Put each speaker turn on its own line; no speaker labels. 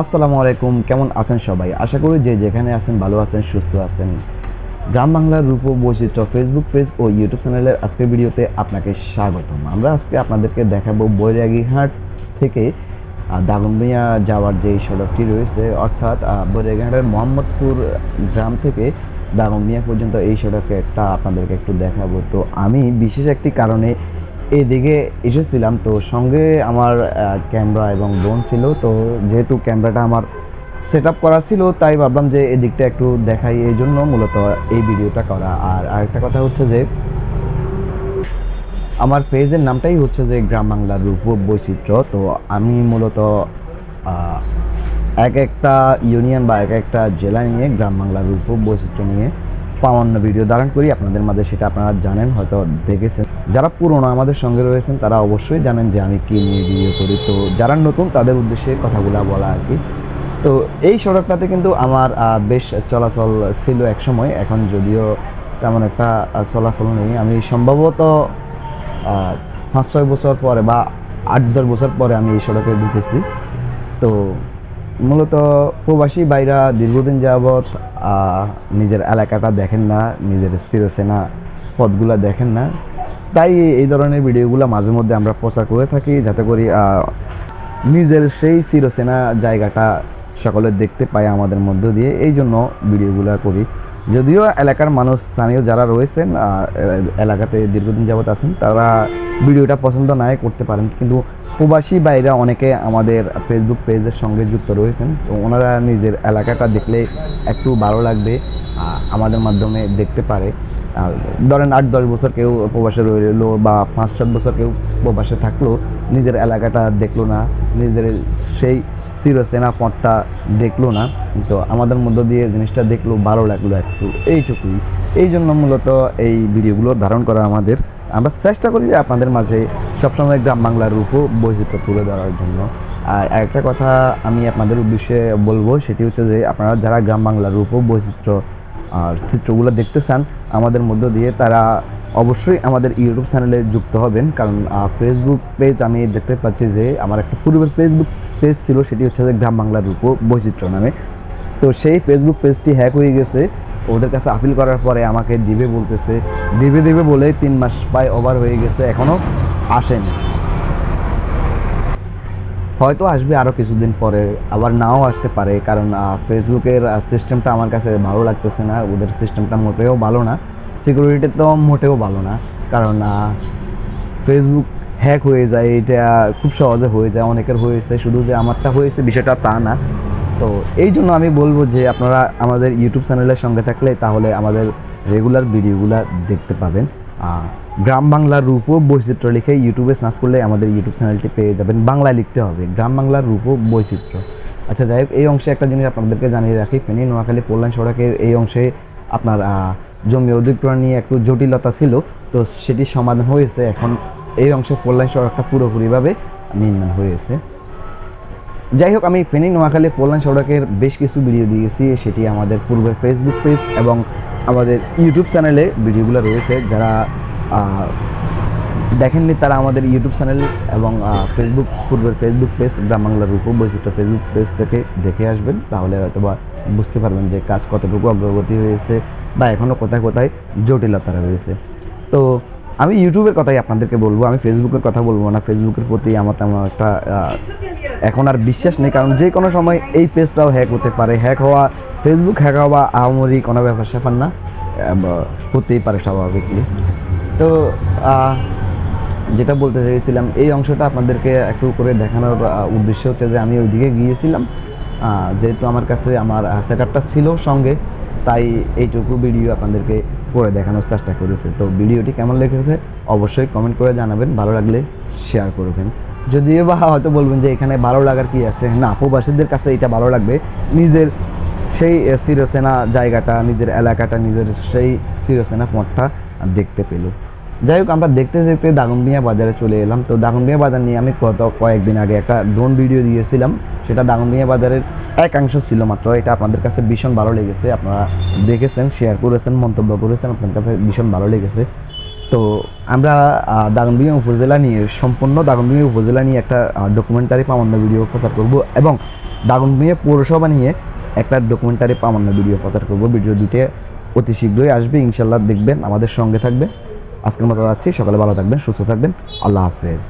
আসসালামু আলাইকুম, কেমন আছেন সবাই? আশা করি যে যেখানে আছেন, ভালো আছেন, সুস্থ আছেন। গ্রাম বাংলার রূপ বৈচিত্র্য ফেসবুক পেজ ও ইউটিউব চ্যানেলের আজকের ভিডিওতে আপনাকে স্বাগতম। আমরা আজকে আপনাদেরকে দেখাবো বৈরাগীহাট থেকে দাগনভূঞা যাওয়ার যে সড়কটি রয়েছে, অর্থাৎ বৈরাগীহাটের মোহাম্মদপুর গ্রাম থেকে দাগনভূঞা পর্যন্ত এই সড়কে একটা আপনাদেরকে একটু দেখাবো। তো আমি বিশেষ একটি কারণে এদিকে এসেছিলাম, তো সঙ্গে আমার ক্যামেরা এবং বোন ছিল, তো যেহেতু ক্যামেরাটা আমার সেট আপ করা ছিল, তাই ভাবলাম যে এদিকটা একটু দেখাই, এই জন্য মূলত এই ভিডিওটা করা। আর আরেকটা কথা হচ্ছে যে, আমার পেজের নামটাই হচ্ছে যে গ্রাম বাংলার রূপ বৈচিত্র্য, তো আমি মূলত এক একটা ইউনিয়ন বা এক একটা জেলা নিয়ে, গ্রাম বাংলার রূপ বৈচিত্র্য নিয়ে পাওয়ান্ন ভিডিও ধারণ করি। আপনাদের মাঝে সেটা আপনারা জানেন, হয়তো দেখেছেন। যারা পুরনো আমাদের সঙ্গে রয়েছেন, তারা অবশ্যই জানেন যে আমি কী নিয়ে ভিডিও করি। তো যারা নতুন, তাদের উদ্দেশ্যে কথাগুলো বলা আর কি। তো এই সড়কটাতে কিন্তু আমার বেশ চলাচল ছিল এক সময়। এখন যদিও তেমন একটা চলাচল নেই। আমি সম্ভবত পাঁচ ছয় বছর পরে বা আট দশ বছর পরে আমি এই সড়কে ঢুকেছি। তো মূলত প্রবাসী বাইরা দীর্ঘদিন যাবৎ নিজের এলাকাটা দেখেন না, নিজের চিরসেনা পথগুলো দেখেন না। তাই এই ধরনের ভিডিওগুলো মাঝে মধ্যে আমরা প্রচার করে থাকি, যাতে করি নিজের সেই চিরসেনা জায়গাটা সকলে দেখতে পায় আমাদের মধ্য দিয়ে। এই জন্য ভিডিওগুলো করি। যদিও এলাকার মানুষ, স্থানীয় যারা রয়েছেন এলাকাতে দীর্ঘদিন যাবৎ আছেন, তারা ভিডিওটা পছন্দ নাই, করতে পারেন। কিন্তু প্রবাসী বাইরা অনেকে আমাদের ফেসবুক পেজের সঙ্গে যুক্ত রয়েছেন, তো ওনারা নিজের এলাকাটা দেখলে একটু ভালো লাগবে আমাদের মাধ্যমে দেখতে পারে। ধরেন আট, দশ বছর কেউ প্রবাসে রইল বা পাঁচ, সাত বছর কেউ প্রবাসে থাকল, নিজের এলাকাটা দেখল না, নিজের সেই চিরসেনা পথটা দেখল না। তো আমাদের মধ্য দিয়ে জিনিসটা দেখল, ভালো লাগল একটু, এইটুকুই। এই জন্য মূলত এই ভিডিওগুলো ধারণ করা আমাদের। আমরা চেষ্টা করি আপনাদের মাঝে সবসময় গ্রাম বাংলার রূপ ও বৈচিত্র্য তুলে ধরার জন্য। আর একটা কথা আমি আপনাদের উদ্দেশ্যে বলব, সেটি হচ্ছে যে আপনারা যারা গ্রাম বাংলার রূপ বৈচিত্র্য আর চিত্রগুলো দেখতে চান আমাদের মধ্য দিয়ে তারা অবশ্যই আমাদের ইউটিউব চ্যানেলে যুক্ত হবেন। কারণ ফেসবুক পেজ আমি দেখতে পাচ্ছি যে আমার একটা পূর্বের ফেসবুক পেজ ছিল, সেটি হচ্ছে যে গ্রাম বাংলার রূপ বৈচিত্র্য নামে। তো সেই ফেসবুক পেজটি হ্যাক হয়ে গেছে। ওদের কাছে আপিল করার পরে আমাকে দিবে বলতেছে, দিবে দিবে বলে তিন মাস প্রায় ওভার হয়ে গেছে এখনও আসেনি। হয়তো আসবে আরও কিছুদিন পরে, আবার নাও আসতে পারে, কারণ ফেসবুকের সিস্টেমটা আমার কাছে ভালো লাগতেছে না, ওদের সিস্টেমটা মোটেও ভালো না। সিকিউরিটি তো মোটেও ভালো না, কারণ ফেসবুক হ্যাক হয়ে যায়, এটা খুব সহজে হয়ে যায়, অনেকের হয়েছে, শুধু যে আমারটা হয়েছে, বিষয়টা তা না। তো এই জন্য আমি বলব যে আপনারা আমাদের ইউটিউব চ্যানেলের সঙ্গে থাকলে তাহলে আমাদের রেগুলার ভিডিওগুলো দেখতে পাবেন। গ্রাম বাংলার রূপ ও বৈচিত্র্য লিখে ইউটিউবে সার্চ করলে আমাদের ইউটিউব চ্যানেলটি পেয়ে যাবেন। বাংলায় লিখতে হবে, গ্রাম বাংলার রূপ ও বৈচিত্র্য। আচ্ছা যাই হোক, এই অংশে একটা জিনিস আপনাদেরকে জানিয়ে রাখি। ফেনী, নোয়াখালী কল্যাণ সড়কের এই অংশে আপনার জমি অধিগ্রহণ নিয়ে একটু জটিলতা ছিল, তো সেটি সমাধান হয়েছে। এখন এই অংশে কল্যাণ সড়কটা পুরোপুরিভাবে নির্মাণ হয়েছে। যাই হোক, আমি ফেনী, নোয়াখালী কল্যাণ সড়কের বেশ কিছু ভিডিও দিয়েছি। সেটি আমাদের পূর্বের ফেসবুক পেজ এবং আমাদের ইউটিউব চ্যানেলে ভিডিওগুলো রয়েছে। যারা দেখেননি তারা আমাদের ইউটিউব চ্যানেল এবং ফেসবুক পূর্বের ফেসবুক পেজ গ্রাম বাংলার রূপ বৈচিত্র্য ফেসবুক পেজ থেকে দেখে আসবেন। তাহলে হয়তো বা বুঝতে পারবেন যে কাজ কতটুকু অগ্রগতি হয়েছে বা এখনও কোথায় কোথায় জটিলতা রয়েছে। তো আমি ইউটিউবের কথাই আপনাদেরকে বলব, আমি ফেসবুকের কথা বলব না। ফেসবুকের প্রতি আমার তেমন একটা এখন আর বিশ্বাস নেই, কারণ যে কোনো সময় এই পেজটাও হ্যাক হতে পারে। হ্যাক হওয়া ফেসবুক হ্যাক হওয়া আহামরি কোনো ব্যাপার স্যাপার না হতেই পারে স্বাভাবিকলি তো যেটা বলতে চাইছিলাম, এই অংশটা আপনাদেরকে একটু করে দেখানোর উদ্দেশ্য হচ্ছে যে আমি ওইদিকে গিয়েছিলাম। যেহেতু আমার কাছে আমার সেট ছিল সঙ্গে, তাই এইটুকু ভিডিও আপনাদেরকে করে দেখানোর চেষ্টা করেছে। তো ভিডিওটি কেমন লেগেছে অবশ্যই কমেন্ট করে জানাবেন, ভালো লাগলে শেয়ার করবেন। যদিও বা হয়তো বলবেন যে এখানে ভালো লাগার কি আছে? না, প্রবাসীদের কাছে এটা ভালো লাগবে। নিজের সেই চিরচেনা জায়গাটা, নিজের এলাকাটা, নিজের সেই চিরচেনা পথটা দেখতে পেল। যাই হোক, আমরা দেখতে দেখতে দাগনবিয়া বাজারে চলে এলাম। তো দাগনবিয়া বাজার নিয়ে আমি কত কয়েকদিন আগে একটা ড্রোন ভিডিও দিয়েছিলাম। সেটা দাগনবিয়া বাজারের একাংশ ছিল মাত্র। এটা আপনাদের কাছে ভীষণ ভালো লেগেছে। আপনারা দেখেছেন শেয়ার করেছেন, মন্তব্য করেছেন, আপনাদের কাছে ভীষণ ভালো লেগেছে। তো আমরা দাগনভূঞা উপজেলা নিয়ে, সম্পূর্ণ দাগনভূঞা উপজেলা নিয়ে একটা ডকুমেন্টারি পামান্য ভিডিও প্রচার করব এবং দাগনভূঞা পৌরসভা নিয়ে একটা ডকুমেন্টারি পামান্না ভিডিও প্রচার করব। ভিডিও দুটো অতি শীঘ্রই আসবে, ইনশাল্লাহ দেখবেন, আমাদের সঙ্গে থাকবেন। আজকের মতো যাচ্ছি সকালে ভালো থাকবেন সুস্থ থাকবেন। আল্লাহ হাফেজ।